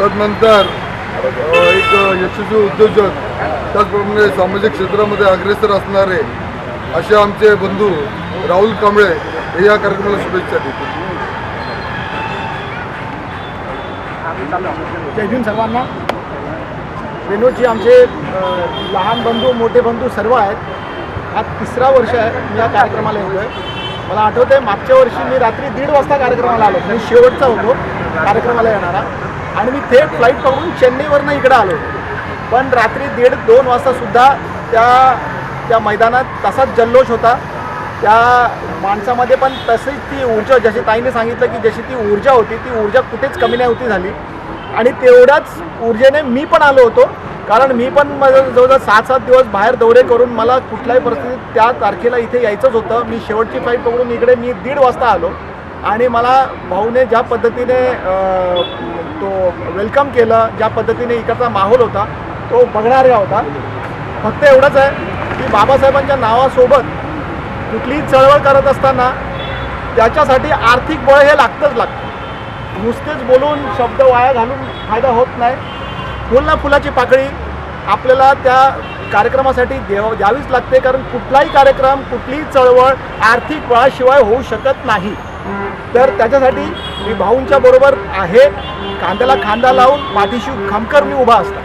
नंतर एक यशस्वी उद्योजक त्याचप्रमाणे सामाजिक क्षेत्रामध्ये अग्रेसर असणारे असे आमचे बंधू राहुल कांबळे हे या कार्यक्रमाला शुभेच्छा देतील. जय भीम सर्वांना. विनोदजी आमचे लहान बंधू मोठे बंधू सर्व आहेत. हा तिसरा वर्ष आहे मी या कार्यक्रमाला येतो आहे मला आठवतं आहे मागच्या वर्षी मी रात्री दीड वाजता कार्यक्रमाला आलो मी शेवटचा होतो कार्यक्रमाला येणारा. आणि मी थेट फ्लाईट पकडून चेन्नईवरनं इकडं आलो. पण रात्री दीड दोन वाजतासुद्धा त्या त्या मैदानात तसाच जल्लोष होता. त्या माणसामध्ये पण तशीच ती ऊर्जा जशी ताईने सांगितलं की जशी ती ऊर्जा होती ती ऊर्जा कुठेच कमी नाही होती झाली. आणि तेवढ्याच ऊर्जेने मी पण आलो होतो. कारण मी पण माझं जवळजवळ सात सात दिवस बाहेर दौरे करून मला कुठल्याही परिस्थितीत त्या तारखेला इथे यायचंच होतं. मी शेवटची फ्लाईट पकडून इकडे मी दीड वाजता आलो. आणि मला भाऊने ज्या पद्धतीने तो वेलकम केलं ज्या पद्धतीने इकडचा माहोल होता तो बघणाऱ्या होता. फक्त एवढंच आहे की बाबासाहेबांच्या नावासोबत कुठलीही चळवळ करत असताना त्याच्यासाठी आर्थिक बळ हे लागतंच लागतं. नुसतेच बोलून शब्द वाया घालून फायदा होत नाही. फुल ना फुलाची पाकळी आपल्याला त्या कार्यक्रमासाठी देव द्यावीच लागते कारण कुठलाही कार्यक्रम कुठलीही चळवळ आर्थिक बळाशिवाय होऊ शकत नाही. तर त्याच्यासाठी मी भाऊंच्या बरोबर आहे. कांद्याला खांदा लावून पाठीशी खमकर मी उभा असतो.